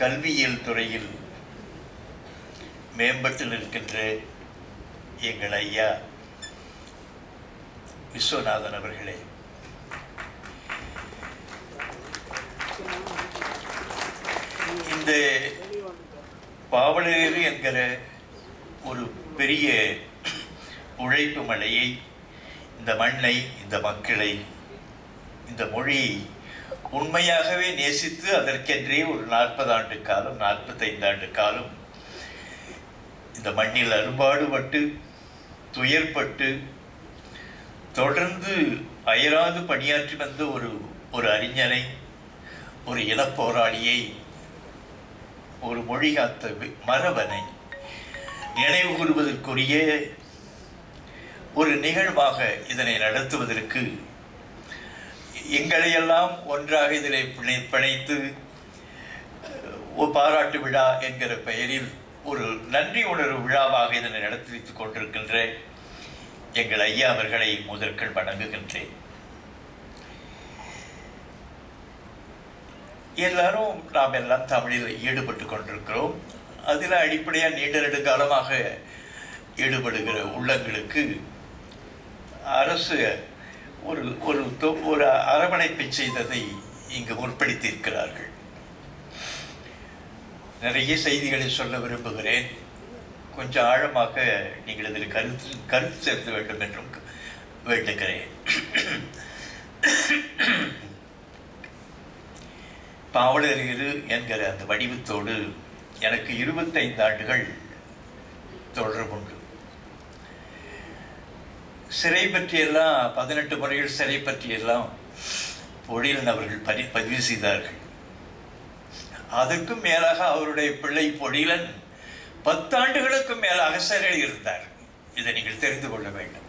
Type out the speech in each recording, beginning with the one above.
கல்வியியல் துறையில் மேம்பட்டு நிற்கின்ற எங்கள் ஐயா விஸ்வநாதன் அவர்களே. இந்த பாவலரேறு என்கிற ஒரு பெரிய உழைப்பு மலையை இந்த மண்ணை இந்த மக்களை இந்த மொழியை உண்மையாகவே நேசித்து அதற்கென்றே ஒரு நாற்பது ஆண்டு காலம் நாற்பத்தைந்து ஆண்டு காலம் இந்த மண்ணில் அரும்பாடுபட்டு துயர்பட்டு தொடர்ந்து அயராது பணியாற்றி வந்த ஒரு ஒரு அறிஞனை ஒரு இனப்போராளியை ஒரு மொழி காத்த மரபனை நினைவு கூறுவதற்குரிய ஒரு நிகழ்வாக இதனை நடத்துவதற்கு எங்களையெல்லாம் ஒன்றாக இதில் பிணை பிணைத்து பாராட்டு விழா என்கிற பெயரில் ஒரு நன்றி உணர்வு விழாவாக இதனை நடத்தி வைத்துக் கொண்டிருக்கின்ற எங்கள் ஐயா அவர்களை முதற்கள் வணங்குகின்றேன். எல்லாரும் நாம் எல்லாம் தமிழில் ஈடுபட்டு கொண்டிருக்கிறோம். அதில் அடிப்படையாக நீண்ட நெடுங்காலமாக ஈடுபடுகிற உள்ளங்களுக்கு அரசு ஒரு ஒரு ஒரு அரவணைப்பை செய்ததை இங்கு முற்படுத்தியிருக்கிறார்கள். நிறைய செய்திகளை சொல்ல விரும்புகிறேன். கொஞ்சம் ஆழமாக நீங்கள் இதில் கருத்து கருத்து சேர்க்க வேண்டும் என்றும் வேண்டுகிறேன். இரு என்கிற அந்த வடிவத்தோடு எனக்கு இருபத்தைந்து ஆண்டுகள் தொடர்புண்டு. சிறை பற்றியெல்லாம் பதினெட்டு முறைகள் சிறை பற்றியெல்லாம் பொழிலன் அவர்கள் பதி பதிவு செய்தார்கள். அதற்கும் மேலாக அவருடைய பிள்ளை பொழிலன் பத்தாண்டுகளுக்கும் மேலாக சிறையில் இருந்தார். இதை நீங்கள் தெரிந்து கொள்ள வேண்டும்.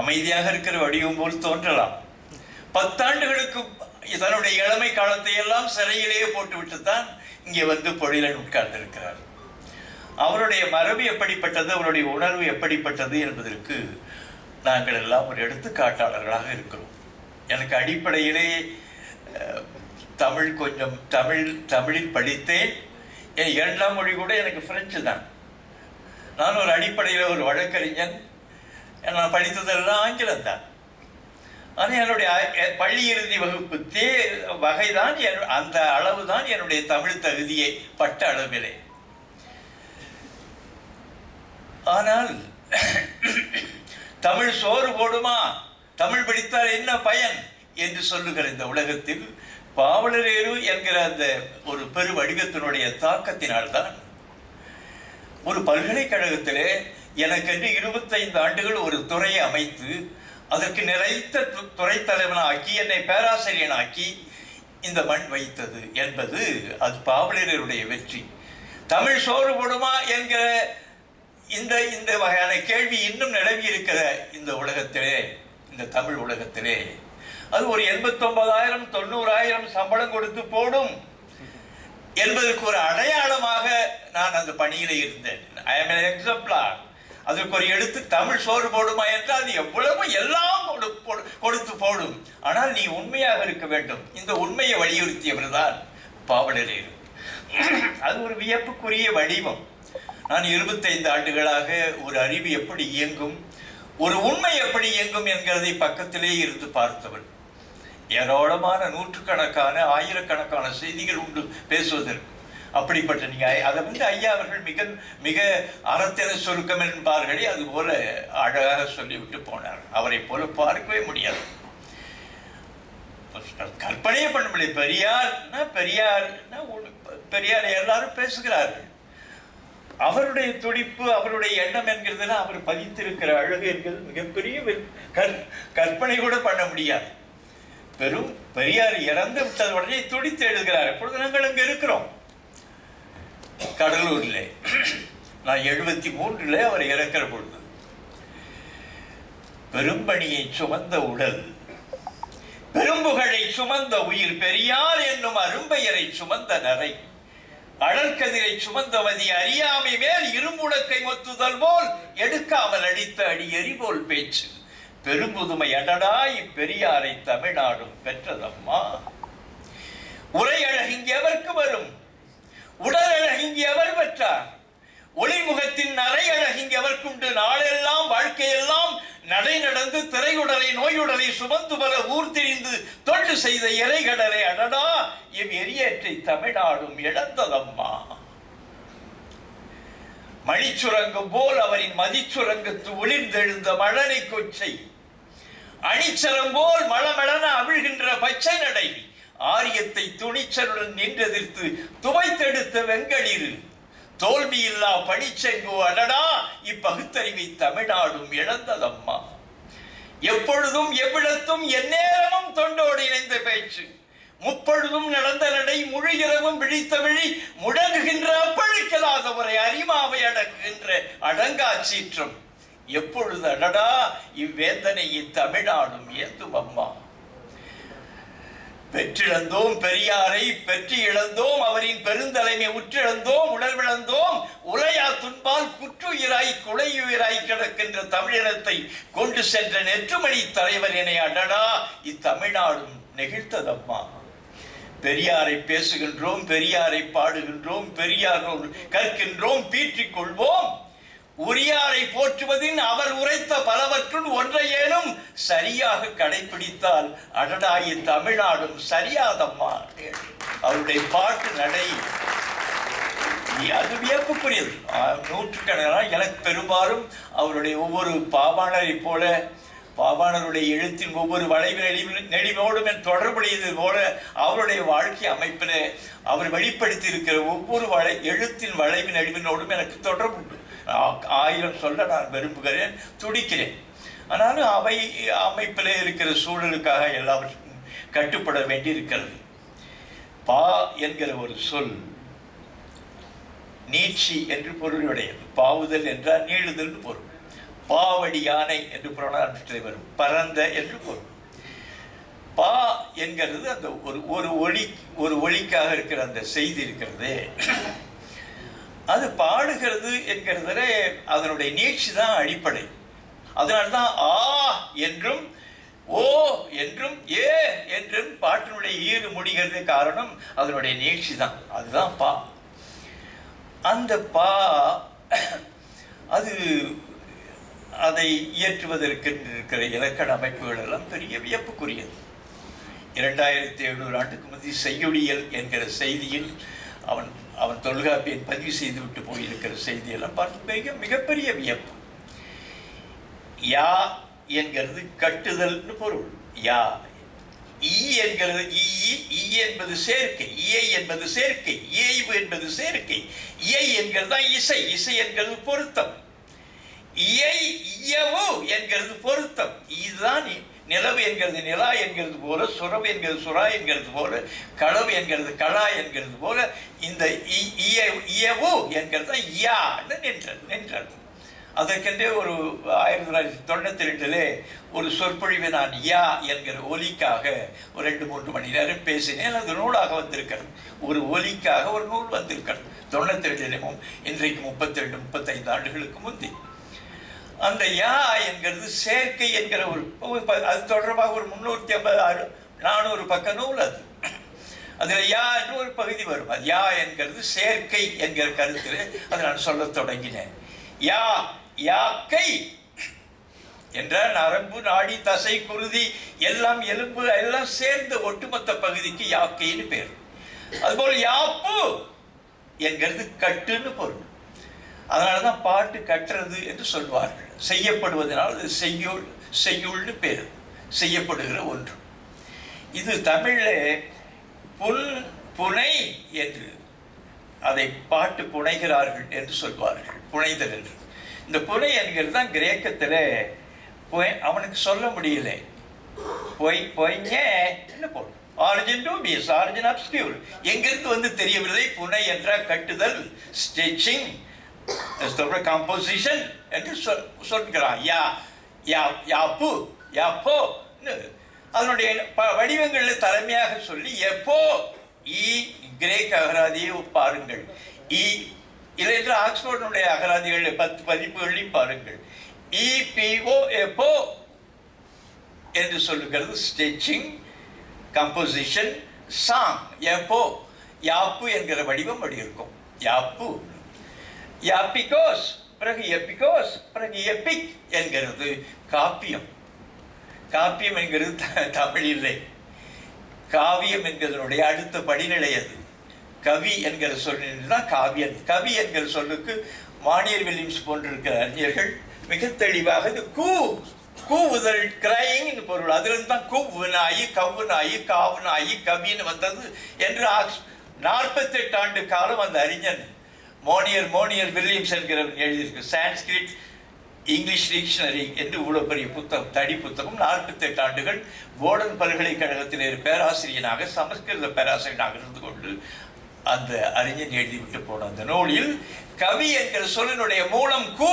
அமைதியாக இருக்கிற வடிவம் போல் தோன்றலாம். பத்தாண்டுகளுக்கு தன்னுடைய இளமை காலத்தை எல்லாம் சிறையிலேயே போட்டுவிட்டு தான் இங்கே வந்து பொழிலன் உட்கார்ந்திருக்கிறார். அவருடைய மரபு எப்படிப்பட்டது? அவருடைய உணர்வு எப்படிப்பட்டது என்பதற்கு நாங்கள் எல்லாம் ஒரு எடுத்துக்காட்டாளர்களாக இருக்கிறோம். எனக்கு அடிப்படையிலே தமிழ் கொஞ்சம் தமிழ் தமிழில் படித்தேன். என் இரண்டாம் மொழி கூட எனக்கு ஃப்ரெஞ்சு தான். நான் ஒரு அடிப்படையில் ஒரு வழக்கறிஞன். நான் படித்ததெல்லாம் ஆங்கிலம் தான். ஆனால் என்னுடைய பள்ளி இறுதி வகுப்பு தே வகைதான் என் அந்த அளவு தான் என்னுடைய தமிழ் தகுதியை பட்ட அளவிலே. ஆனால் தமிழ் சோறு போடுமா? தமிழ் படித்தால் என்ன பயன்? என்று சொல்லுகிற இந்த உலகத்தில் பாவலரேறு என்கிற அந்த ஒரு பெரு வடிவத்தினுடைய தாக்கத்தினால்தான் ஒரு பல்கலைக்கழகத்திலே எனக்கென்று இருபத்தைந்து ஆண்டுகள் ஒரு துறையை அமைத்து அதற்கு நிறைத்த துறை தலைவனாக்கி என்னை பேராசிரியனாக்கி இந்த மண் வைத்தது என்பது அது பாவலருடைய வெற்றி. தமிழ் சோறு போடுமா என்கிற இந்த இந்த வகையான கேள்வி இன்னும் நிலவி இருக்கிற இந்த உலகத்திலே இந்த தமிழ் உலகத்திலே. அது ஒரு எண்பத்தொன்பதாயிரம் தொண்ணூறாயிரம் சம்பளம் கொடுத்து போடும் என்பதற்கு ஒரு அடையாளமாக நான் அந்த பணியில் இருந்தேன். ஐ எம் எக்ஸாம்பிளார் அதற்கு ஒரு எழுத்து தமிழ் சோறு போடுமா என்றால் அது எவ்வளவு எல்லாம் கொடு- கொடுத்து போடும். ஆனால் நீ உண்மையாக இருக்க வேண்டும். இந்த உண்மையை வலியுறுத்தியவர் தான் பாவலரேறு. அது ஒரு வியப்புக்குரிய வடிவம். நான் இருபத்தைந்து ஆண்டுகளாக ஒரு அறிவு எப்படி இயங்கும் ஒரு உண்மை எப்படி இயங்கும் என்கிறதை பக்கத்திலே இருந்து பார்த்தவன். ஏராளமான நூற்றுக்கணக்கான ஆயிரக்கணக்கான செய்திகள் உண்டு பேசுவதற்கு. அப்படிப்பட்ட நீங்கள் அதை வந்து ஐயா அவர்கள் மிக மிக அறத்தின சுருக்கம் என்பார்களே அதுபோல அழகாக சொல்லிவிட்டு போனார். அவரை போல பார்க்கவே முடியாது. கற்பனையே பண்ண முடியாது பெரியார்னா பெரியார்னா பெரியார் எல்லாரும் பேசுகிறார்கள். அவருடைய துடிப்பு அவருடைய எண்ணம் என்கிறதுல அவர் பதித்திருக்கிற அழகு என்கிறது மிகப்பெரிய கற்- கற்பனை கூட பண்ண முடியாது. பெரும் பெரியார் இறந்து விட்டது உடனே துடித்து எழுதுகிறார். இப்பொழுது நாங்கள் அங்கே இருக்கிறோம். கடலூரில். நான் எழுபத்தி மூன்றுல அவர் இறக்கிற பொழுது. பெரும்பணியை சுமந்த உடல் பெரும்புகழை சுமந்த உயிர் பெரியார் என்னும் அரும்பெயரை சுமந்த நரை அழற்கதிரை சுமந்தவதி அறியாமை மேல் இருமுடக்கை மொத்துதல் போல் எடுக்காமல் அடித்த அடி எரிபோல் பேச்சு. பெரும்புதுமை அடடா இப்பெரியாரை தமிழ்நாடும் பெற்றதம்மா. உரை அழகு எவருக்கு வரும்? உடலழகிங்கி அவர் பெற்றார்? ஒளிமுகத்தின் நரை அழகிங்கி அவர்க்குண்டு நாளெல்லாம் வாழ்க்கையெல்லாம் நடை நடந்து திரையுடலை நோயுடலை சுமந்து பல ஊர் திரிந்து தொண்டு செய்த இறைகடலை. அடடா இவ் எரியற்றை தமிழ்நாடும் இழந்ததம்மா. மணிச்சுரங்கம் போல் அவரின் மதிச்சுரங்கத்து ஒளிர்ந்தெழுந்த மழலை கொச்சை. அணிச்சரம் போல் மளமளன அவிழ்கின்ற பச்சை நடை. ஆரியத்தை துணிச்சலுடன் நின்றெதிர்த்து துவைத்தெடுத்த வெங்கடிரு தோல்வியில்லா பணிச்செங்கோ அடடா இப்பகுத்தறிவை தமிழ்நாடும் இழந்ததம்மா. எப்பொழுதும் எவ்விடத்தும் எந்நேரமும் தொண்டோடு இணைந்த பேச்சு. முப்பொழுதும் நடந்த நடை முழு இரவும் விழித்த விழி முடங்குகின்ற அப்பழுக்கலாத முறை அரிமாவை அடங்குகின்ற அடங்கா சீற்றம் எப்பொழுது அடடா இவ்வேதனை தமிழ்நாடும் ஏந்தும் அம்மா பெற்றிழந்தோம் பெரியாரை பெற்று இழந்தோம் அவரின் பெருந்தலைமை உற்றிழந்தோம் உணர்விழந்தோம் உலையா துன்பால் குற்றுயிராய் குலையுயிராய் கிடக்கின்ற தமிழினத்தை கொண்டு சென்ற நெற்றுமணி தலைவர் என அடடா இத்தமிழ்நாடும் நெகிழ்த்ததம்மா. பெரியாரை பேசுகின்றோம் பெரியாரை பாடுகின்றோம் பெரியாரோடு கற்கின்றோம் பீற்றிக் கொள்வோம். உரியாரை போற்றுவதின் அவர் உரைத்த பலவற்றுள் ஒன்றையேனும் சரியாக கடைபிடித்தால் அடடாயி தமிழ்நாடும் சரியாதம்மா அவருடைய பாட்டு நடை. அது வியப்புக்குரியது. நூற்றுக்கணக்கான எனக்கு பெரும்பாலும் அவருடைய ஒவ்வொரு பாவாணரை போல பாவாணருடைய எழுத்தின் ஒவ்வொரு வளைவு நெளிவு நெளிவோடும் என் தொடர்புடையது போல அவருடைய வாழ்க்கை அமைப்பில் அவர் வெளிப்படுத்தி இருக்கிற ஒவ்வொரு வளை எழுத்தின் வளைவு நெளிவினோடும் எனக்கு தொடர்புண்டு. ஆயிரம் சொல்ல நான் விரும்புகிறேன் துடிக்கிறேன். ஆனாலும் அவை அமைப்பில் இருக்கிற சூழலுக்காக எல்லாவற்றுக்கும் கட்டுப்பட வேண்டியிருக்கிறது. பா என்கிற ஒரு சொல் நீட்சி என்று பொருளுடையது. பாவுதல் என்றால் நீளுதல் பொருள். பாவடி யானை என்று புறநானூற்றில் வரும். பரந்த என்று பொருள். பா என்கிறது அந்த ஒரு ஒரு ஒளி ஒரு ஒளிக்காக இருக்கிற அந்த செய்தி இருக்கிறது. அது பாடுகிறது என்கிறதுல அதனுடைய நீட்சி தான் அடிப்படை. அதனால்தான் ஆ என்றும் ஓ என்றும் ஏ என்றும் பாட்டினுடைய ஈடு முடிகிறது காரணம் அதனுடைய நீட்சி தான். அதுதான் பா. அந்த பா அது அதை இயற்றுவதற்கு இருக்கிற இலக்கண அமைப்புகள் எல்லாம் பெரிய வியப்புக்குரியது. இரண்டாயிரத்தி எழுநூறு ஆண்டுக்கு முந்தைய செய்யுளியல் என்கிற செய்தியில் அவன் அவன் தொல்காப்பியன் பதிவு செய்துவிட்டு போயிருக்கிற செய்தியெல்லாம் பார்த்து மிக மிகப்பெரிய வியப்பு. யா என்கிறது கட்டுதல்னு பொருள். யா ஈ என்கிறது ஈ ஈ என்பது சேர்க்கை இயை என்பது சேர்க்கை இயைவு என்பது சேர்க்கை இயை என்கிறது தான் இசை இசை என்கிறது பொருத்தம். இயை இயவு என்கிறது பொருத்தம். இதுதான் நிலவு என்கிறது நிலா என்கிறது போல சுரவு என்கிறது சுறா என்கிறது போல களவு என்கிறது களா என்கிறது போல இந்த இ- இய- இயவு என்கிறது தான் யான்னு நின்றது நின்றது அதற்கென்றே ஒரு ஆயிரத்தி தொள்ளாயிரத்தி தொண்ணூத்தி ரெண்டிலே ஒரு சொற்பொழிவை நான் யா என்கிற ஒலிக்காக ஒரு ரெண்டு மூன்று மணி நேரம் பேசினேன். அது நூலாக வந்திருக்கிறது. ஒரு ஒலிக்காக ஒரு நூல் வந்திருக்கிறது. தொண்ணூத்தி ரெண்டிலும் இன்றைக்கு முப்பத்தி ரெண்டு முப்பத்தைந்து ஆண்டுகளுக்கு முந்தி. அந்த யா என்கிறது சேர்க்கை என்கிற ஒரு அது தொடர்பாக ஒரு முன்னூற்றி ஐம்பது ஆறு நானூறு பக்க நூல் அது. அதில் யா என்று ஒரு பகுதி வரும். அது யா என்கிறது சேர்க்கை என்கிற கருத்தில் அதை நான் சொல்லத் தொடங்கினேன். யா யாக்கை என்ற நரம்பு நாடி தசை குருதி எல்லாம் எலும்பு எல்லாம் சேர்ந்த ஒட்டுமொத்த பகுதிக்கு யாக்கைன்னு பேர். அதுபோல் யாப்பு என்கிறது கட்டுன்னு பொருள். அதனால தான் பாட்டு கட்டுறது என்று சொல்வார்கள். செய்யப்படுவதனால் அது செய்யுள் செய்யுள்னு பேர். செய்யப்படுகிற ஒன்று. இது தமிழில் புன் புனை என்று. அதை பாட்டு புனைகிறார்கள் என்று சொல்வார்கள் புனைதல் என்று. இந்த புனை என்கிறது தான் கிரேக்கத்தில் அவனுக்கு சொல்ல முடியல. பொய் பொய்ங்க என்ன பொருள் ஆரிஜின் டூபியஸ் ஆரிஜின் அப்ஸ்கியூர் எங்கிருந்து வந்து தெரியவில்லை? புனை என்ற கட்டுதல் ஸ்டிச்சிங் காம்போசிஷன் என்று சொல் சொல்கிறான் யா யா யாப்பு யாப்போ அதனுடைய ப- வடிவங்களில் தலைமையாக சொல்லி எப்போ இ கிரேக் அகராதியை பாருங்கள் இ இல்லை என்று ஆக்ஸ்போர்டினுடைய அகராதிகளில் பத்து பதிப்புகளையும் பாருங்கள். இபிஓ எப்போ என்று சொல்லுகிறது ஸ்டிச்சிங் கம்போசிஷன் சாங். எப்போ யாப்பு என்கிற வடிவம் அப்படி இருக்கும். யாப்பு யாப்பிகோஸ் பிறகு எப்பிகோஸ் பிறகு எப்பிக் என்கிறது காப்பியம் காப்பியம் என்கிறது த- தமிழ் இல்லை காவியம் என்கிறதனுடைய அடுத்த படிநிலை அது கவி என்கிற சொல்லில் தான் காவியம் கவி என்கிற சொல்லுக்கு மானியர் வில்லியம்ஸ் போன்றிருக்கிற அறிஞர்கள் மிக தெளிவாக இது கூ கூவுதல் கிரைங் பொருள் அதிலிருந்து தான் கூவு நாயி கவ்வு நாயி காவு நாயி கவின்னு வந்தது என்று நாற்பத்தெட்டு ஆண்டு காலம் அந்த அறிஞன் மோனியர் மோனியர் வில்லியம்ஸ் என்கிறவர் எழுதியிருக்கு. சான்ஸ்கிரிட் இங்கிலீஷ் டிக்ஷனரி என்று இவ்வளோ பெரிய புத்தகம் தடி புத்தகம். நாற்பத்தெட்டு ஆண்டுகள் போர்டன் பல்கலைக்கழகத்தில் பேராசிரியனாக சமஸ்கிருத பேராசிரியனாக இருந்து கொண்டு அந்த அறிஞன் எழுதிவிட்டு போன அந்த நூலில் கவி என்கிற சொல்லினுடைய மூலம் கூ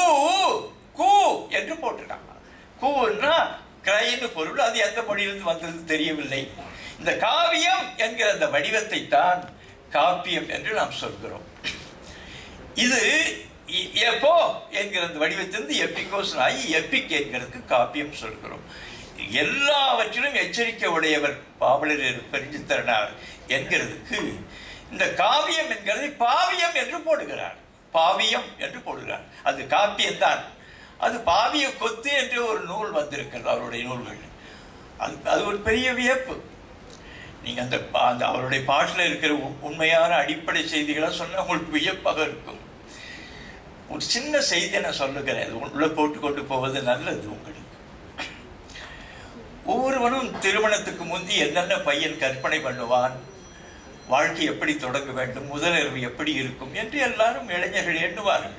கூ என்று போட்டுட்டாங்க கூன்னா கிரைன்னு பொருள் அது எந்த மொழியிலிருந்து வந்தது தெரியவில்லை. இந்த காவியம் என்கிற அந்த வடிவத்தை தான் காப்பியம் என்று நாம் சொல்கிறோம். இது எப்போ என்கிற அந்த வடிவத்திலிருந்து எப்பிகோசன் ஆகி எப்பிக் என்கிறதுக்கு காப்பியம் சொல்கிறோம். எல்லாவற்றிலும் எச்சரிக்கை உடையவர் பாவலர் பெருஞ்சித்தரனார் என்கிறதுக்கு இந்த காவியம் என்கிறதை பாவியம் என்று போடுகிறார். பாவியம் என்று போடுகிறார். அது காப்பியம்தான். அது பாவிய கொத்து என்று ஒரு நூல் வந்திருக்கிறது அவருடைய நூல்கள். அது அது ஒரு பெரிய வியப்பு. நீங்கள் அந்த பா- அந்த அவருடைய பாட்டில் இருக்கிற உண்மையான அடிப்படை செய்திகளாக சொன்னால் உங்களுக்கு வியப்பாக இருக்கும். ஒரு சின்ன செய்தியை நான் சொல்லுகிறேன். அது உள்ளே போட்டு கொண்டு போவது நல்லது உங்களுக்கு. ஒவ்வொருவனும் திருமணத்துக்கு முந்தி என்னென்ன பையன் கற்பனை பண்ணுவான்? வாழ்க்கை எப்படி தொடங்க வேண்டும்? முதலிரவு எப்படி இருக்கும்? என்று எல்லாரும் இளைஞர்கள் எண்ணுவார்கள்.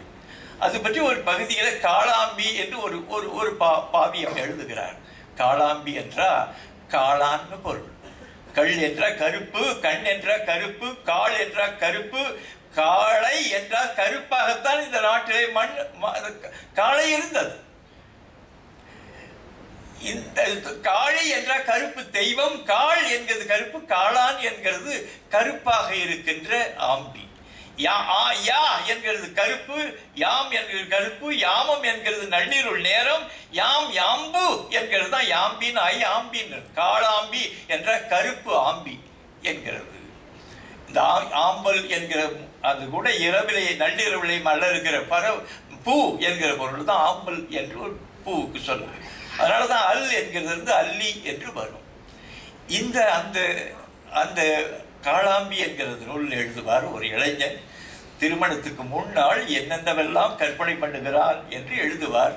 அது பற்றி ஒரு பகுதியில் காளாம்பி என்று ஒரு ஒரு ஒரு பா பாவியம் எழுதுகிறார். காளாம்பி என்றால் காளான்னு பொருள். கள் என்றால் கருப்பு கண் என்றால் கருப்பு கால் என்றால் கருப்பு காளை என்றால் கருப்பாகத்தான் இந்த நாட்டிலே மண் ம- காளை இருந்தது. இந்த காளை என்றால் கருப்பு தெய்வம் காள் என்கிறது கருப்பு காளான் என்கிறது கருப்பாக இருக்கின்ற ஆம்பி. யா ஆ யா என்கிறது கருப்பு யாம் என்கிறது கருப்பு யாமம் என்கிறது நள்ளிருள் நேரம் யாம் யாம்பு என்கிறது தான் யாம்பின் ஐ ஆம்பின் காளாம்பி என்ற கருப்பு ஆம்பி என்கிறது. இந்த ஆம்பல் என்கிற அது கூட இரவிலே நள்ளிரவிலே மலருகிற பற பூ என்கிற பொருள் தான் ஆம்பல் என்று ஒரு பூவுக்கு சொல்லுது அதனால தான் அல் என்கிறது வந்து அல்லி என்று வரும். இந்த அந்த அந்த காளாம்பி என்கிறது நூலில் எழுதுவார் ஒரு இளைஞன் திருமணத்துக்கு முன்னால் என்னென்னவெல்லாம் கற்பனை பண்ணுகிறார் என்று எழுதுவார்.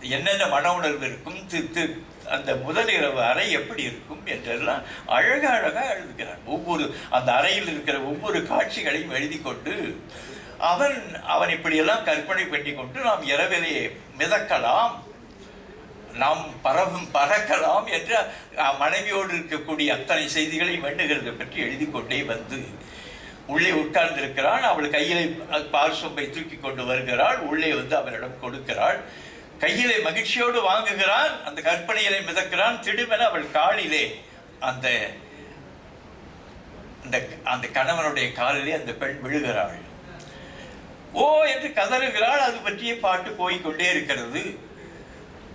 என்னென்ன மன உணர்வு இருக்கும்? அந்த முதல் அந்த முதலிரவு அறை எப்படி இருக்கும் என்றெல்லாம் அழக அழகாக எழுதுகிறார். ஒவ்வொரு அந்த அறையில் இருக்கிற ஒவ்வொரு காட்சிகளையும் எழுதி கொண்டு அவன் அவன் இப்படியெல்லாம் கற்பனை பண்ணி கொண்டு நாம் இரவிலே மிதக்கலாம் நாம் பரவும் பறக்கலாம் என்ற மனைவியோடு இருக்கக்கூடிய அத்தனை செய்திகளை வேண்டுகிறதை பற்றி எழுதி கொண்டே வந்து உள்ளே உட்கார்ந்திருக்கிறான். அவள் கையிலே பார்சொம்பை பால் தூக்கி கொண்டு வருகிறாள். உள்ளே வந்து அவரிடம் கொடுக்கிறாள். கையிலே மகிழ்ச்சியோடு வாங்குகிறான் அந்த கற்பனையிலே மிதக்கிறான் திடுமென அவள் காலிலே அந்த அந்த அந்த கணவனுடைய காலிலே அந்த பெண் விழுகிறாள். ஓ என்று கதறுகிறாள் அது பற்றிய பாட்டு போய்க்கொண்டே இருக்கிறது.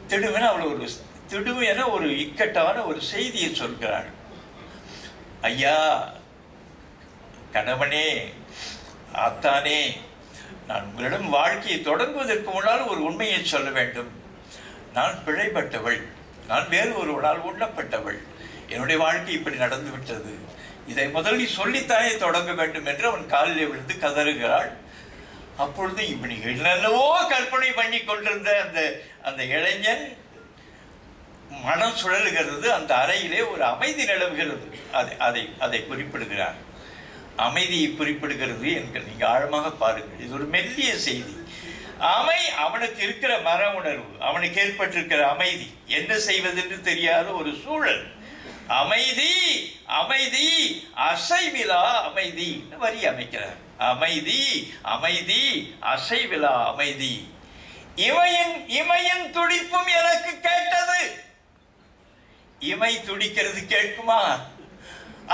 திடுமென அவள் ஒரு திடுமென ஒரு இக்கட்டான ஒரு செய்தியை சொல்கிறாள். ஐயா கணவனே ஆத்தானே நான் உங்களிடம் வாழ்க்கையை தொடங்குவதற்கு முன்னால் ஒரு உண்மையை சொல்ல வேண்டும். நான் பிழைப்பட்டவள். நான் வேறு ஒருவனால் உண்ணப்பட்டவள். என்னுடைய வாழ்க்கை இப்படி நடந்துவிட்டது. இதை முதலில் சொல்லித்தானே தொடங்க வேண்டும் என்று அவன் காலில் விழுந்து கதறுகிறாள். அப்பொழுது இப்படி என்னென்னவோ கற்பனை பண்ணி கொண்டிருந்த அந்த அந்த இளைஞன் மனம் சுழலுகிறது. அந்த அறையிலே ஒரு அமைதி நிலவுகிறது. அதை அதை அதை குறிப்பிடுகிறார். அமைதியை குறிப்பிடுகிறது என்கிற நீங்கள் ஆழமாக பாருங்கள். இது ஒரு மெல்லிய செய்தி. அமை அவனுக்கு இருக்கிற மர உணர்வு அவனுக்கு ஏற்பட்டிருக்கிற அமைதி. என்ன செய்வதென்று தெரியாத ஒரு சூழல். அமைதி அமைதி அசைவிலா அமைதி. வரி அமைக்கிறார். அமைதி அமைதி அசைவிலா அமைதி. இமையின் இமையின் துடிப்பும் எனக்கு கேட்டது. இமை துடிக்கிறது கேட்குமா?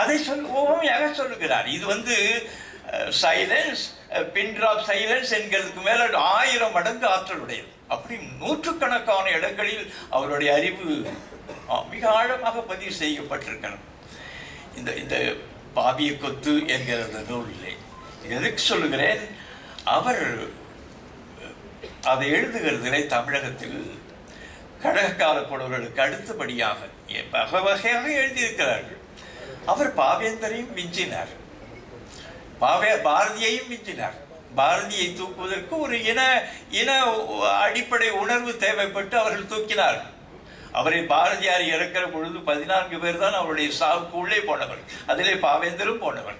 அதை சொல் ஓமையாக சொல்லுகிறார்? இது வந்து சைலன்ஸ் பின்ட்ராப் சைலன்ஸ் என்கிறதுக்கு மேலே ஆயிரம் மடங்கு ஆற்றலுடையது. அப்படி நூற்றுக்கணக்கான இடங்களில் அவருடைய அறிவு மிக ஆழமாக பதிவு செய்யப்பட்டிருக்கிறது. இந்த இந்த பாவிய கொத்து என்கிற அந்த நூலிலே எதுக்கு சொல்லுகிறேன்? அவர் அதை எழுதுகிறதிலே தமிழகத்தில் கடகக்கால புலவர்களுக்கு அடுத்தபடியாக வகை வகையாக எழுதியிருக்கிறார்கள். அவர் பாவேந்தரையும் மிஞ்சினார். பாவே பாரதியையும் மிஞ்சினார். பாரதியை தூக்குவதற்கு ஒரு இன இன அடிப்படை உணர்வு தேவைப்பட்டு அவர்கள் தூக்கினார்கள் அவரை பாரதியார் இறக்கிற பொழுது பதினான்கு பேர் தான் அவருடைய சாவுக்கு உள்ளே போனவர். அதிலே பாவேந்தரும் போனவர்.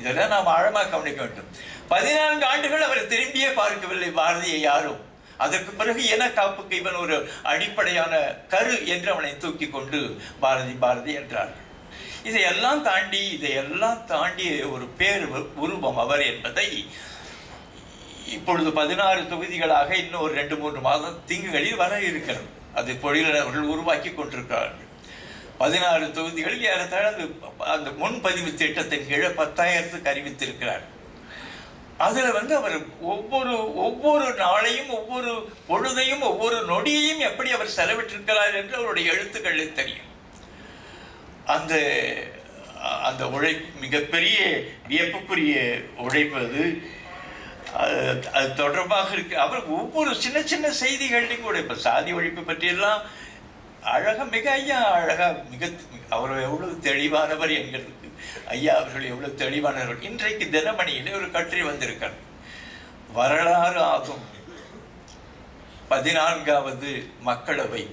இதெல்லாம் நாம் ஆழமாக கவனிக்க வேண்டும். பதினான்கு ஆண்டுகள் அவர் திரும்பியே பார்க்கவில்லை பாரதியை யாரும். அதற்கு பிறகு என காப்புக்கு இவன் ஒரு அடிப்படையான கரு என்று அவனை தூக்கி கொண்டு பாரதி பாரதி என்றார். இதையெல்லாம் தாண்டி இதையெல்லாம் தாண்டிய ஒரு பேர் உருவம் அவர் என்பதை இப்பொழுது பதினாறு தொகுதிகளாக இன்னும் ஒரு ரெண்டு மூன்று மாதம் திங்குகளில் வர இருக்கிறது. அது பொழிலர் உருவாக்கி கொண்டிருக்கிறார்கள். பதினாறு தொகுதிகளில் ஏறத்தாழ அது அந்த முன்பதிவு திட்டத்தின் கீழே பத்தாயிரத்துக்கு அறிவித்திருக்கிறார். அதில் வந்து அவர் ஒவ்வொரு ஒவ்வொரு நாளையும் ஒவ்வொரு பொழுதையும் ஒவ்வொரு நொடியையும் எப்படி அவர் செலவிட்டிருக்கிறார் என்று அவருடைய எழுத்துக்களில் தெரியும். அந்த அந்த உழை மிகப்பெரிய வியப்புக்குரிய உழைப்பு அது. அது- தொடர்பாக இருக்கு. அவர் ஒவ்வொரு சின்ன சின்ன செய்திகள்லையும் கூட இப்போ சாதி ஒழிப்பு பற்றியெல்லாம் அழகாக மிக ஐயா அழகாக மிக அவர் எவ்வளவு தெளிவானவர் என்கிறதுக்கு ஐயா அவர்கள் எவ்வளவு தெளிவானவர்கள் இன்றைக்கு தினமணியில் ஒரு கட்டுரை வந்திருக்கார் வரலாறு ஆகும். பதினான்காவது மக்களவை.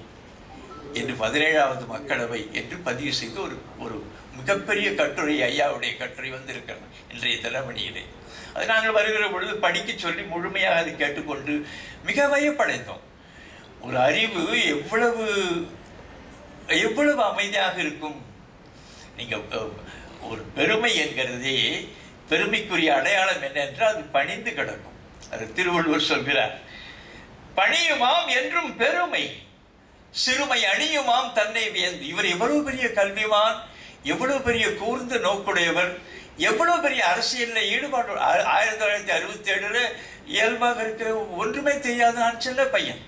என்று பதினேழாவது மக்களவை என்று பதிவு செய்து ஒரு ஒரு மிகப்பெரிய கட்டுரை ஐயாவுடைய கட்டுரை வந்திருக்கிறது இன்றைய தினமணியிலே அது நாங்கள் வருகிற பொழுது படிக்க சொல்லி முழுமையாக அதை கேட்டுக்கொண்டு மிக வயப்படைந்தோம். ஒரு அறிவு எவ்வளவு எவ்வளவு அமைதியாக இருக்கும்? நீங்கள் ஒரு பெருமை என்கிறதே பெருமைக்குரிய அடையாளம் என்னென்றால் அது பணிந்து கிடக்கும். அது திருவள்ளுவர் சொல்கிறார் பணியுமாம் என்றும் பெருமை. சிறுமை அணியுமாம் தன்னை வியந்து. இவர் எவ்வளவு பெரிய கல்விமான் எவ்வளவு பெரிய கூர்ந்த நோக்குடையவர் எவ்வளவு பெரிய அரசியலில் ஈடுபாடு ஆயிரத்தி தொள்ளாயிரத்தி அறுபத்தி ஏழுல இயல்பாக இருக்கிற ஒன்றுமே தெரியாத நான் சின்ன பையன்.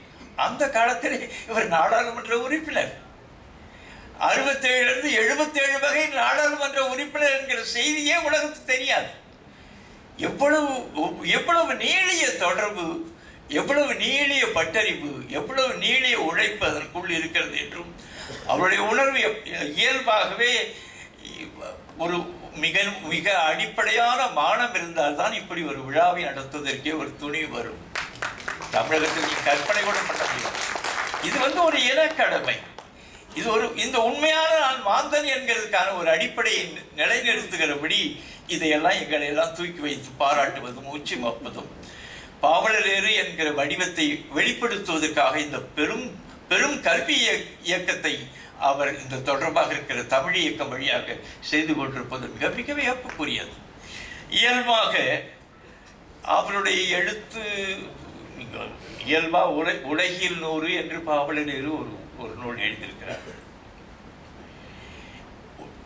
அந்த காலத்தில் இவர் நாடாளுமன்ற உறுப்பினர். அறுபத்தேழுலேருந்து எழுபத்தேழு வகை நாடாளுமன்ற உறுப்பினர் என்கிற செய்தியே உலகத்துக்கு தெரியாது. எவ்வளவு எவ்வளவு நீளிய தொடர்பு எவ்வளவு நீளிய பட்டறிவு எவ்வளவு நீளிய உழைப்பு அதற்குள் இருக்கிறது என்றும் அவருடைய உணர்வு இயல்பாகவே ஒரு மிக மிக அடிப்படையான மானம் இருந்தால்தான் இப்படி ஒரு விழாவை நடத்துவதற்கே ஒரு துணி வரும். தமிழகத்தில் கற்பனை கூட பண்ண முடியும் இது வந்து ஒரு இனக்கடமை. இது ஒரு இந்த உண்மையான நான் மாந்தன் என்கிறதுக்கான ஒரு அடிப்படையை நிலைநிறுத்துகிறபடி இதையெல்லாம் எங்களை எல்லாம் தூக்கி வைத்து பாராட்டுவதும் உச்சி மப்பதும் பாவலரேறு என்கிற வடிவத்தை வெளிப்படுத்துவதற்காக இந்த பெரும் பெரும் கல்வி இயக்கத்தை அவர் இந்த தொடர்பாக இருக்கிற தமிழ் இயக்கம் வழியாக செய்து கொண்டிருப்பது மிக மிக வியப்புக்குரியது இயல்பாக அவருடைய எழுத்து இயல்பாக இயல்பா உலகில் நூறு என்று பாவலரேறு ஒரு ஒரு நூல் எழுதியிருக்கிறார்.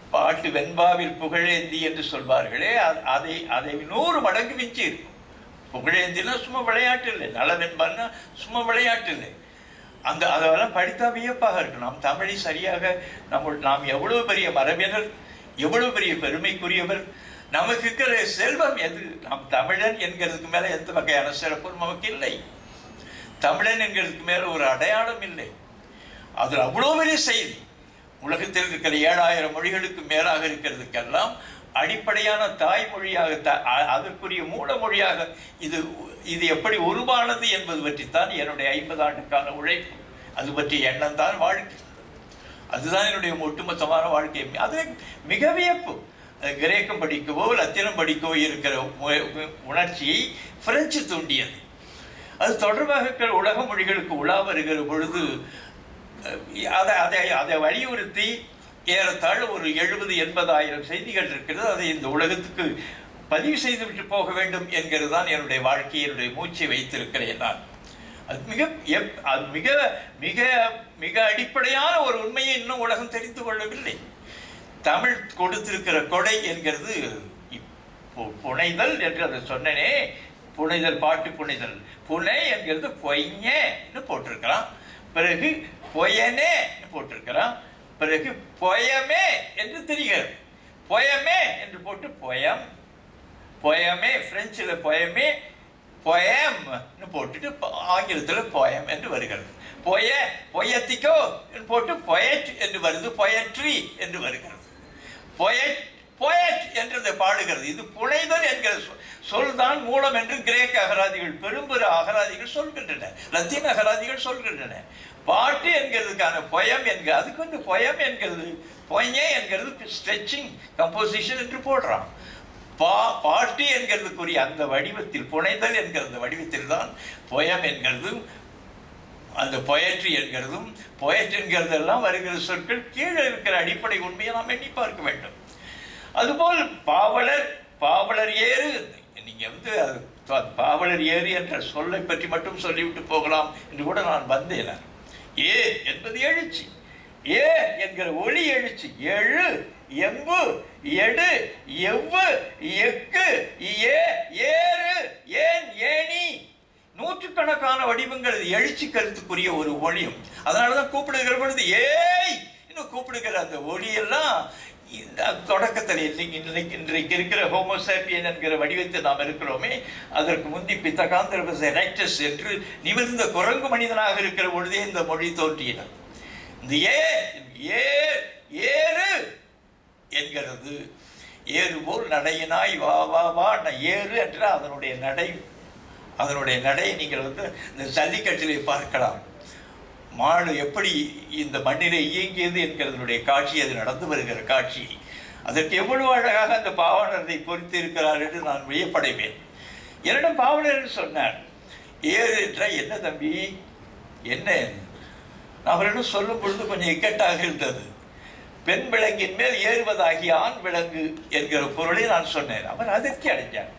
பாட்டு வெண்பாவில் புகழேந்தி என்று சொல்வார்களே அதை அதை நூறு மடங்கு மிஞ்சி இருக்கும் புகழேந்தினா சும்மா விளையாட்டு இல்லை நலவென்பான்னா சும்மா விளையாட்டு இல்லை அந்த அதெல்லாம் படித்தா வியப்பாக இருக்கும். நாம் தமிழை சரியாக நம்ம நாம் எவ்வளவு பெரிய மரபினர் எவ்வளவு பெரிய பெருமைக்குரியவர் நமக்கு இருக்கிற செல்வம் எது? நாம் தமிழன் என்கிறதுக்கு மேலே எந்த வகையான சிறப்பும் நமக்கு இல்லை. தமிழன் என்கிறதுக்கு மேலே ஒரு அடையாளம் இல்லை. அது அவ்வளோ பெரிய செய்தி. உலகத்தில் இருக்கிற ஏழாயிரம் மொழிகளுக்கு மேலாக இருக்கிறதுக்கெல்லாம் அடிப்படையான தாய்மொழியாக த அதற்குரிய மூல மொழியாக இது இது எப்படி உருவானது என்பது பற்றித்தான் என்னுடைய ஐம்பது ஆண்டுக்கான உழைப்பு. அது பற்றிய எண்ணம் தான் வாழ்க்கை. அதுதான் என்னுடைய ஒட்டுமொத்தமான வாழ்க்கை. அது மிக வியப்பு. கிரேக்கம் படிக்கவோ லத்தினம் படிக்கவோ இருக்கிற உணர்ச்சியை பிரெஞ்சு தூண்டியது. அது தொடர்பாக உலக மொழிகளுக்கு உலா வருகிற பொழுது அதை அதை அதை வலியுறுத்தி ஏறத்தாழ் ஒரு எழுபது எண்பதாயிரம் செய்திகள் இருக்கிறது. அதை இந்த உலகத்துக்கு பதிவு செய்துவிட்டு போக வேண்டும் என்கிறது தான் என்னுடைய வாழ்க்கை என்னுடைய மூச்சை வைத்திருக்கிறேன் நான். அது மிக எப்- அது மிக மிக மிக அடிப்படையான ஒரு உண்மையை இன்னும் உலகம் தெரிந்து கொள்ளவில்லை. தமிழ் கொடுத்திருக்கிற கொடை என்கிறது இப்போ புனைதல் என்று அதை சொன்னனே. புனைதல் பாட்டு புனைதல். புனை என்கிறது பொய்ஞன்னு போட்டிருக்கிறான். பிறகு பொயனே போட்டிருக்கிறான். பிறகு பொயமே என்று தெரிகிறது. பொயமே என்று போட்டு பொயம். பொயமே பிரெஞ்சில் பொயமே பொயம்னு போட்டுட்டு ஆங்கிலத்தில் பொயம் என்று வருகிறது. பொய பொயத்திக்கோ போட்டு பொயட் என்று வருது பொயட்ரி என்று வருகிறது. பொயட் பொயட் என்று பாடுகிறது. இது புனைதல் என்கிற சொல் சொல்தான் மூலம் என்று கிரேக்க அகராதிகள் பெரும்பெரு அகராதிகள் சொல்கின்றன. லத்தீன் அகராதிகள் சொல்கின்றன. பாட்டு என்கிறதுக்கான பொயம் என்கிற அதுக்கு வந்து பொயம் என்கிறது பொய்யே என்கிறது ஸ்ட்ரெச்சிங் கம்போசிஷன் என்று போடுறான். பா பாட்டு என்கிறதுக்குரிய அந்த வடிவத்தில் புனைதல் என்கிற அந்த வடிவத்தில் தான் பொயம் என்கிறதும் அந்த பொயட்ரி என்கிறதும் பொயட் என்கிறதெல்லாம் வருகிற சொற்கள் கீழே இருக்கிற அடிப்படை உண்மையை நாம் எண்ணி பார்க்க வேண்டும். அதுபோல் பாவலர் பாவலர் ஏறு. நீங்கள் வந்து அது பாவலர் ஏறு என்ற சொல்லை பற்றி மட்டும் சொல்லிவிட்டு போகலாம் என்று கூட நான் வந்தேன். ஏ என்பது எழுச்சி. ஏ என்கிற ஒளி எழுச்சி. எழு எம்பு எடு எவ்வு எக்கு ஏ ஏறு ஏன் ஏனி நூற்றுக்கணக்கான வடிவங்கள் எழுச்சி கருத்துக்குரிய ஒரு ஒளியும். அதனால தான் கூப்பிடுகிற பொழுது ஏய்! இன்னும் கூப்பிடுகிற அந்த ஒளியெல்லாம் தொடக்கத்தில் இன்னைக்கு இன்றைக்கு இன்றைக்கு இருக்கிற ஹோமோசாப்பியன் என்கிற வடிவத்தில் நாம் இருக்கிறோமே அதற்கு முந்தி பித்தகாந்திரபஸ் எரெக்டஸ் என்று நிமிர்ந்த குரங்கு மனிதனாக இருக்கிற பொழுதே இந்த மொழி தோன்றியது. இந்த ஏ ஏ ஏறு என்கிறது. ஏறு போல் நடையினாய் வா வா வா ந- ஏறு என்ற அதனுடைய நடை அதனுடைய நடையை நீங்கள் வந்து இந்த ஜல்லிக்கட்டிலே பார்க்கலாம். மாடு எப்படி இந்த மண்ணிலே இயங்கியது என்கிறதனுடைய காட்சி அது நடந்து வருகிற காட்சி. அதற்கு எவ்வளவு அழகாக அந்த பாவனரை பொறுத்து இருக்கிறார் என்று நான் வியப்படைவேன். என்னிடம் பாவனர் சொன்னார் ஏறு என்றால் என்ன தம்பி? என்ன? அவரிடம் சொல்லும் பொழுது கொஞ்சம் இக்கட்டாக இருந்தது. பெண் விலங்கின் மேல் ஏறுவதாகிய ஆண் விலங்கு என்கிற பொருளை நான் சொன்னேன். அவர் அதற்கே அடைஞ்சார்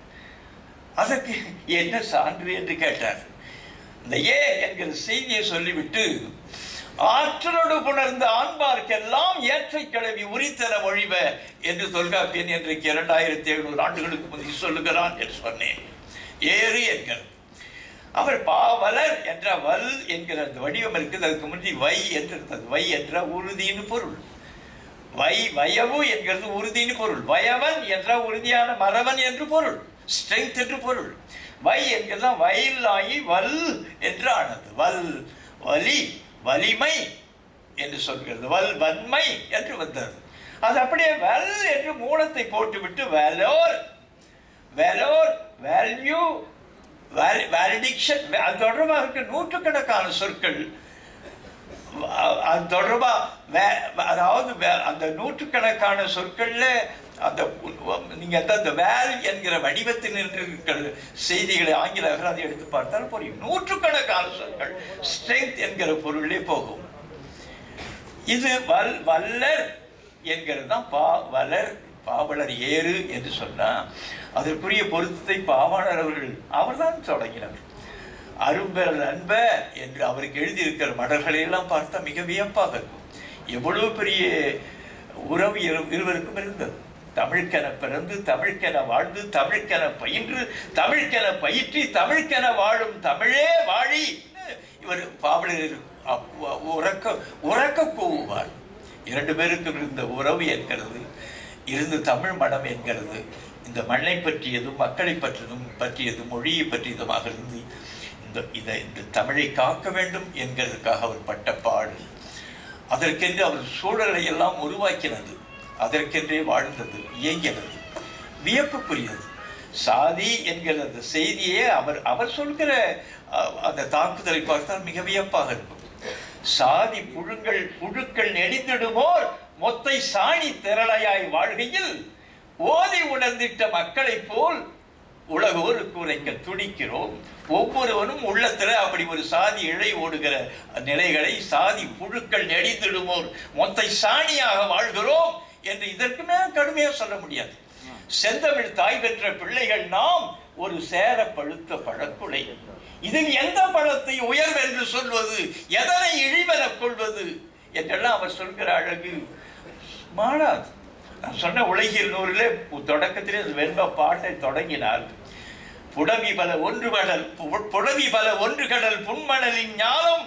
அதற்கு என்ன சான்று? என்று கேட்டார். இந்த ஏ என்கிற செய்தியை சொல்லிவிட்டு ஆற்றலோடு புணர்ந்த ஆண்பார்க்கெல்லாம் ஏற்றை கிளவி உரித்தர ஒழிவ என்று தொல்காப்பியன் இன்றைக்கு இரண்டாயிரத்தி எழுநூறு ஆண்டுகளுக்கு முந்தி சொல்லுகிறான் என்று சொன்னேன். ஏறு என்கிறது அவர் பாவலர் என்ற வல் என்கிற அந்த வடிவம் இருக்குது. அதுக்கு முந்தி வை என்று வை என்ற உறுதின்னு பொருள். வை வயவு என்கிறது உறுதின்னு பொருள். வயவன் என்ற உறுதியான மறவன் என்று பொருள். ஸ்ட்ரென்த் என்று பொருள். வை என்கிறதான் வயலாகி வல் என்று ஆனது வல் வலி வலிமை என்று சொல்கிறது. வல் வன்மை என்று வந்தது. அது அப்படியே வல் என்று மூலத்தை போட்டுவிட்டு வெலோர் வெலோர் வேல்யூ வேலிடிக்ஷன் அது தொடர்பாக இருக்க நூற்றுக்கணக்கான சொற்கள் அது தொடர்பாக வே- அதாவது அந்த நூற்றுக்கணக்கான சொற்களில் அந்த நீங்கள் அந்த அந்த வேல் என்கிற வடிவத்தில் நின்று செய்திகளை ஆங்கில அகராதி எடுத்து பார்த்தால் புரியும். நூற்றுக்கணக்கான சொற்கள் ஸ்ட்ரென்த் என்கிற பொருளே போகும். இது வல் வல்லர் என்கிறது தான் பா வலர் பாவலர் ஏறு என்று சொன்னால் அதற்குரிய பொருத்தத்தை பாவாணர் அவர்கள் அவர்தான் தொடங்கினார். அரும்பெறல் அன்ப என்று அவருக்கு எழுதியிருக்கிற மடல்களை எல்லாம் பார்த்தா மிக வியப்பாக இருக்கும். எவ்வளவு பெரிய உறவு இருவருக்கும் இருந்தது. தமிழ்க்கென பிறந்து தமிழ்க்கென வாழ்ந்து தமிழ்க்கென பயின்று தமிழ்க்கென பயிற்றி தமிழ்க்கென வாழும் தமிழே வாழி. இவர் பாவலர் உறக்க உறக்க கூவுவார். இரண்டு பேருக்கும் இருந்த உறவு என்கிறது இருந்து தமிழ் மனம் என்கிறது. இந்த மண்ணை பற்றியதும் மக்களை பற்றியதும் பற்றியதும் மொழியை பற்றியதுமாக இருந்து இந்த இதை இந்த தமிழை காக்க வேண்டும் என்கிறதுக்காக அவர் பட்ட பாடு. அதற்கென்று அவர் சூழலை எல்லாம் உருவாக்கினது. அதற்கென்றே வாழ்ந்தது இயங்கினது வியப்புக்குரியது. சாதி என்கிற அந்த செய்தியே அவர் அவர் சொல்கிற அந்த தாக்குதலை பார்த்தால் மிக வியப்பாக இருக்கும். சாதி புழுங்கள் புழுக்கள் நெடித்திடுமோர் மொத்தை சாணி திரளையாய் வாழ்கையில் ஓதி உணர்ந்திட்ட மக்களைப் போல் உலகோருக்கு உரைக்க துடிக்கிறோம். ஒவ்வொருவனும் உள்ளத்துல அப்படி ஒரு சாதி இழை ஓடுகிற நிலைகளை சாதி புழுக்கள் நெடித்திடுமோர் மொத்தை சாணியாக வாழ்கிறோம். என்று இதற்கு மேல் கடுமையாக சொல்ல முடியாது. செந்தமிழ் தாய் பெற்ற பிள்ளைகள் நாம் ஒரு சேர பழுத்த பழக்குலை. இதில் எந்த பழத்தை உயர்வென்று சொல்வது எதனை இழிவெனக் கொள்வது என்றெல்லாம் அவர் சொல்கிற அழகு மாறாது. நான் சொன்ன உலகில் நூறிலே தொடக்கத்திலே அந்த வெண்ப பாட்டை தொடங்கினார் புடவி பல ஒன்று கடல் பு- புடவி பல ஒன்று கடல் புன்மணலின் ஞானம்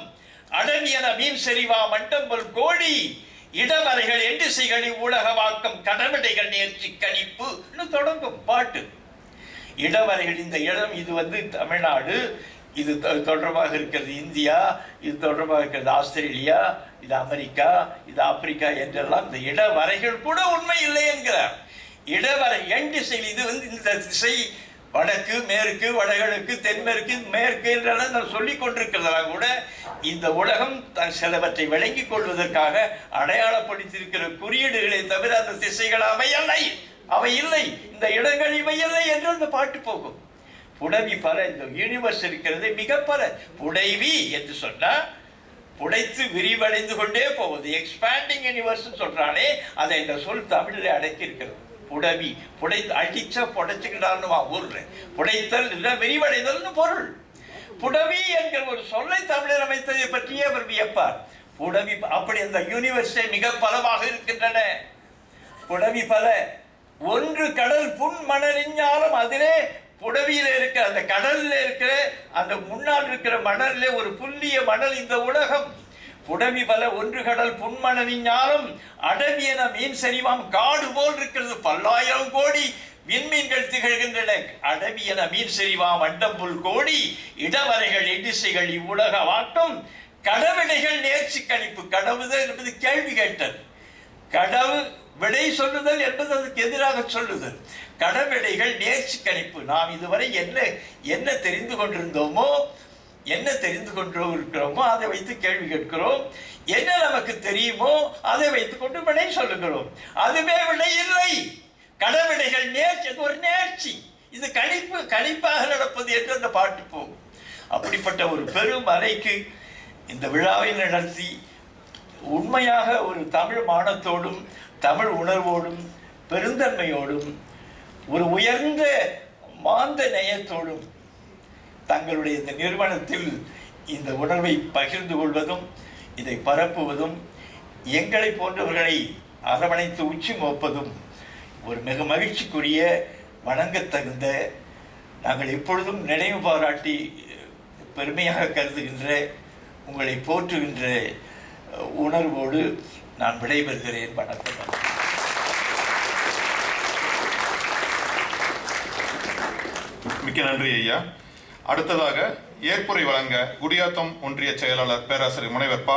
அடவியன மீன் செறிவா மண்டம்பல் கோழி இடவரைகள் எண்டிசைகளி ஊடகவாக்கம் கடமடைகள் நேர்ச்சி கணிப்பு தொடங்கும் பாட்டு. இடவரைகள் இந்த இடம் இது வந்து தமிழ்நாடு இது தொ- தொடர்பாக இருக்கிறது இந்தியா இது தொடர்பாக இருக்கிறது ஆஸ்திரேலியா இது அமெரிக்கா இது ஆப்பிரிக்கா என்றெல்லாம் இந்த இடவரைகள் கூட உண்மை இல்லை என்கிறார். இடவரை எண் திசையில் இது வந்து இந்த திசை வடக்கு மேற்கு வடகிழக்கு தென்மேற்கு மேற்கு என்றெல்லாம் நான் சொல்லிக் கொண்டிருக்கிறதெல்லாம் கூட இந்த உலகம் தன் சிலவற்றை விளங்கிக் கொள்வதற்காக அடையாளப்படுத்தியிருக்கிற குறியீடுகளை தவிர அந்த திசைகள் அவை இல்லை. அவை இல்லை. இந்த இடங்கள் இவை இல்லை என்று அந்த பாட்டு போகும். புடவி பல இந்த யூனிவர்ஸ் இருக்கிறது மிக பல. புடைவி என்று சொன்னா புடைத்து விரிவடைந்து கொண்டே போகுது எக்ஸ்பேண்டிங் யூனிவர்ஸ் சொல்கிறானே அதை இந்த சொல் தமிழில் அடக்கி இருக்கிறது புடவி. புடைத்து அடிச்சா புடைச்சுக்கிட்டான்னு ஊர்ல. புடைத்தல் இல்லை விரிவடைதல்னு பொருள். புடவி என்கிற ஒரு சொல்லை தமிழர் அமைத்ததை பற்றியே அவர் வியப்பார். புடவி அப்படி அந்த யூனிவர்ஸே மிக பலவாக இருக்கின்றன. புடவி பல. ஒன்று கடல் புன் மணலிஞ்சாலும் அதிலே புடவியில் இருக்கிற அந்த கடலில் இருக்கிற அந்த முன்னால் இருக்கிற மணலில் ஒரு புல்லிய மணல் இந்த உலகம். புடவி பல ஒன்று கடல் புன்மணலின் ஞானம் அடவி என மீன் செறிவாம் காடு போல் இருக்கிறது. பல்லாயிரம் கோடி விண்மீன்கள் திகழ்கின்றன. அடவி என மீன் செறிவாம் அண்டம்புல் கோடி இடவரைகள் எண்டிசைகள் இவ்வுலக வாட்டம் கடவிடைகள் நேர்ச்சி கணிப்பு. கடவுதல் என்பது கேள்வி கேட்டது. கடவு விடை சொல்லுதல் என்பது அதுக்கு எதிராக சொல்லுதல். கடவிடைகள் நேர்ச்சி கணிப்பு. நாம் இதுவரை என்ன என்ன தெரிந்து கொண்டிருந்தோமோ என்ன தெரிந்து கொண்டு இருக்கிறோமோ அதை வைத்து கேள்வி கேட்கிறோம். என்ன நமக்கு தெரியுமோ அதை வைத்துக்கொண்டு விடை சொல்லுகிறோம். அதுவே விடை இல்லை. கடவிடைகள் நேர்ச்சி அது ஒரு நேர்ச்சி. இது கணிப்பு கணிப்பாக நடப்பது என்று அந்த பாட்டு போகும். அப்படிப்பட்ட ஒரு பெரும் அலைக்கு இந்த விழாவை நடத்தி உண்மையாக ஒரு தமிழ் மானத்தோடும் தமிழ் உணர்வோடும் பெருந்தன்மையோடும் ஒரு உயர்ந்த மாந்த நேயத்தோடும் தங்களுடைய இந்த நிறுவனத்தில் இந்த உணர்வை பகிர்ந்து கொள்வதும் இதை பரப்புவதும் எங்களை போன்றவர்களை அரவணைத்து உச்சி மோப்பதும் ஒரு மிக மகிழ்ச்சிக்குரிய வணங்கத்தகுந்த நாங்கள் எப்பொழுதும் நினைவு பாராட்டி பெருமையாக கருதுகின்ற உங்களை போற்றுகின்ற உணர்வோடு நான் விடைபெறுகிறேன். வணக்கம். மிக்க நன்றி ஐயா. அடுத்ததாக ஏற்புரை வழங்க குடியாத்தம் ஒன்றிய செயலாளர் பேராசிரியர் முனைவர் ப